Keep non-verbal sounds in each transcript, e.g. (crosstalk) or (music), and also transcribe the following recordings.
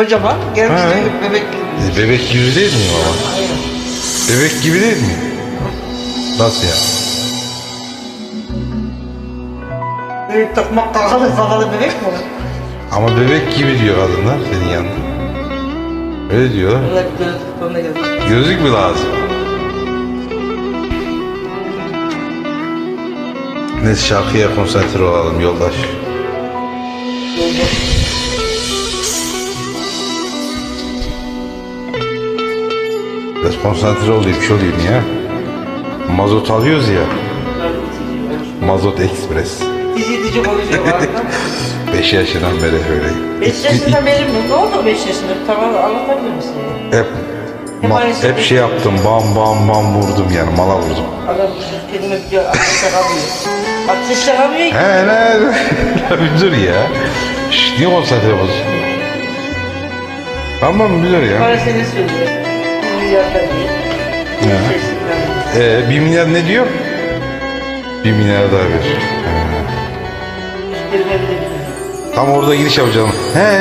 Kocaman gelmiş Ha. bebek. E, bebek gibi değil mi baba? Aynen. Bebek gibi değil mi? Nasıl ya? Bebek takmak kakalı kakalı bebek mi olur? Ama bebek gibi diyor kadınlar senin yanında. Öyle diyorlar. Öyle bir göz. Gözlük mü lazım? Neyse şarkıya konsantre olalım yoldaş. Biraz konsantre olayım, şey olayım ya. Mazot alıyoruz ya. Mazot Express. Dizi dizi konuşuyor arada. 5 yaşından beri öyleyim. 5 yaşında benim mi? Ne oldu 5 yaşında? Tamam anlatabilir misin? Hep Hep ma- şey. hep şey yaptım, bam bam bam vurdum yani, mala vurdum. Adam kelime biliyor, ateş yakamıyor. Ateş yakamıyor ki. He ne? (laughs) bir dur ya. Şş, niye konsantre bozuyorsun? Tamam bir dur ya. Bana seni söylüyor. Ya. Ee, bir milyar ne diyor? Bir milyar daha ver. Tam orada giriş yapacağım. He.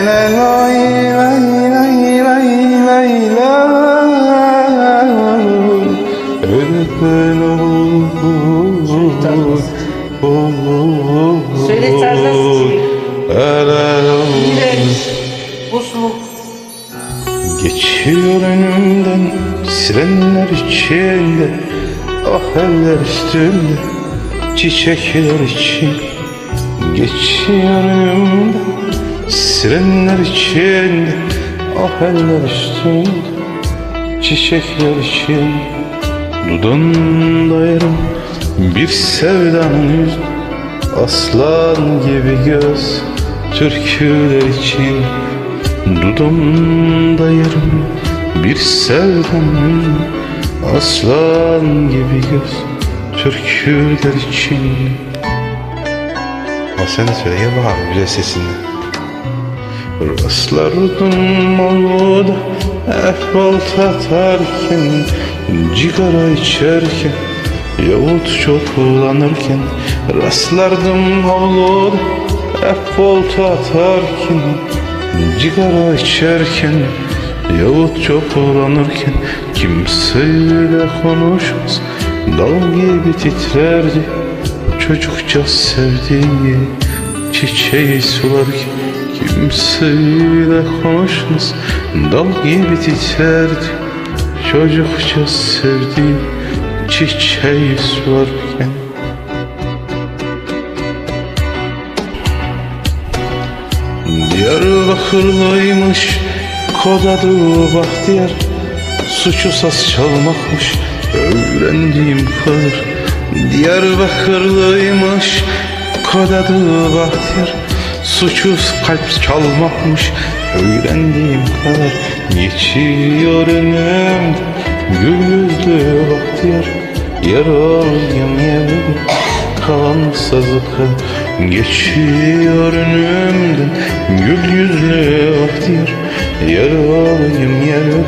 Geçiyor önümden sirenler içinde Ah eller üstünde çiçekler için. Geçiyor önümden sirenler içinde Ah eller üstünde çiçekler için. Dudağında yarım bir sevdanın yüz Aslan gibi göz türküler için. Dudağımda yarım bir sevdanın Aslan gibi göz türküler için. Al sen de söyle gel bakalım güzel sesinle Rastlardım avluda Ehbalt atarken Cigara içerken Yahut çok kullanırken. Rastlardım avluda Ehbalt atarken Cigara içerken Yahut çok kullanırken Kimseyle konuşmaz. Dal gibi titrerdi Çocukça sevdiği Çiçeği sularken Kimseyle konuşmaz. Dal gibi titrerdi Çocukça sevdiği Çiçeği sularken. Diyarbakırlıymış Kod adı Bahtiyar Suçu saz çalmakmış Öğrendiğim kadar Diyarbakırlıymış Kod adı Bahtiyar Suçu kalp çalmakmış Öğrendiğim kadar Geçiyor önümde Gül yüzlü Bahtiyar Yaralıyım yarım kalan sazı kal Geçiyor önümden. Gül yüzlü Bahtiyar Yaralıyım yerde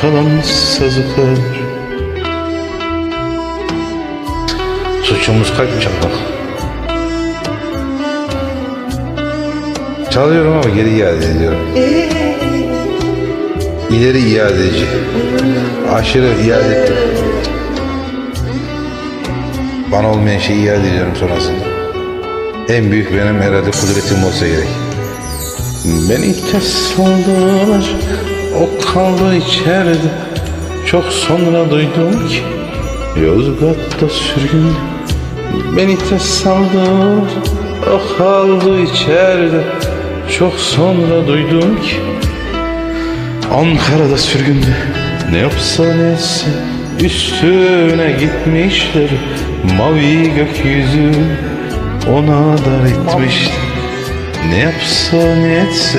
kalan sazı kal Suçumuz kalp çalmak Çalıyorum ama geri iade ediyorum. İleri iadeci Aşırı iade ettim bana olmayan şeyi iade ediyorum sonrasında. En büyük benim herhalde kudretim olsa gerek. Beni test aldılar, o kaldı içeride. Çok sonra duydum ki Yozgat'ta sürgün. Beni test aldılar, o kaldı içeride. Çok sonra duydum ki Ankara'da sürgünde Ne yapsa ne etse Üstüne gitmişler Mavi gökyüzü. Ona dar etmişler Ne yapsa ne etse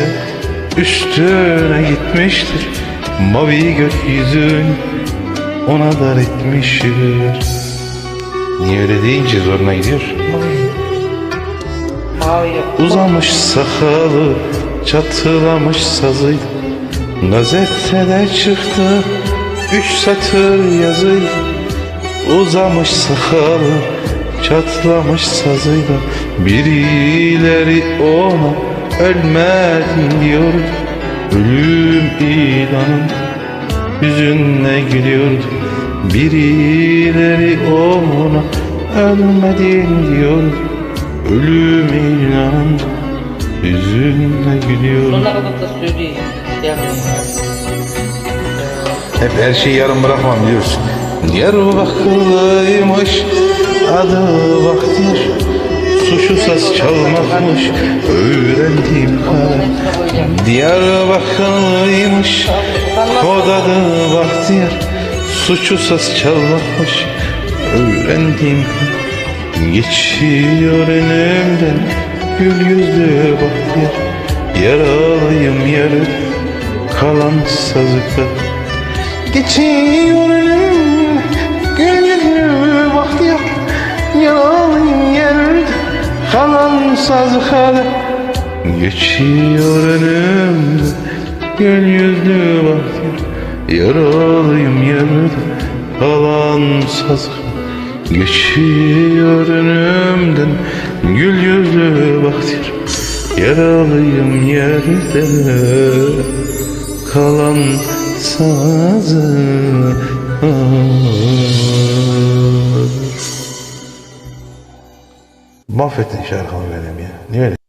Üstüne gitmiştir Mavi gökyüzü. Ona dar etmişler Niye öyle deyince zoruna gidiyor. Uzamış sakalı Çatılamış sazıyla Gazetede çıktı Üç satır yazıyla Uzamış sakalı Çatlamış sazıyla. Birileri ona Ölmedin diyor Ölüm ilanın Yüzünle gülüyordu Birileri ona Ölmedin diyor Ölüm ilanın Yüzünle gülüyordu Sonuna kadar da söyleyeyim. Hep her şeyi yarım bırakmam biliyorsun. Diyarbakırlıymış adı Bahtiyar Suçu saz çalmakmış öğrendiğim kadar. Diyarbakırlıymış kod adı Bahtiyar Suçu saz çalmakmış öğrendiğim kadar. Geçiyor önümden gül yüzlü Bahtiyar Yaralıyım yarı kalan sazıkta Geçiyor önüm Gül yüzlü bahtiyar Yaralıyım yerde Kalan sazıkada Geçiyor önümde Gül yüzlü bahtiyar Yaralıyım yerde Kalan sazıkada Geçiyor önümden Gül yüzlü bahtiyar Yaralıyım yerde sazı Mahvettin şarkımı benim ya. Niye öyle?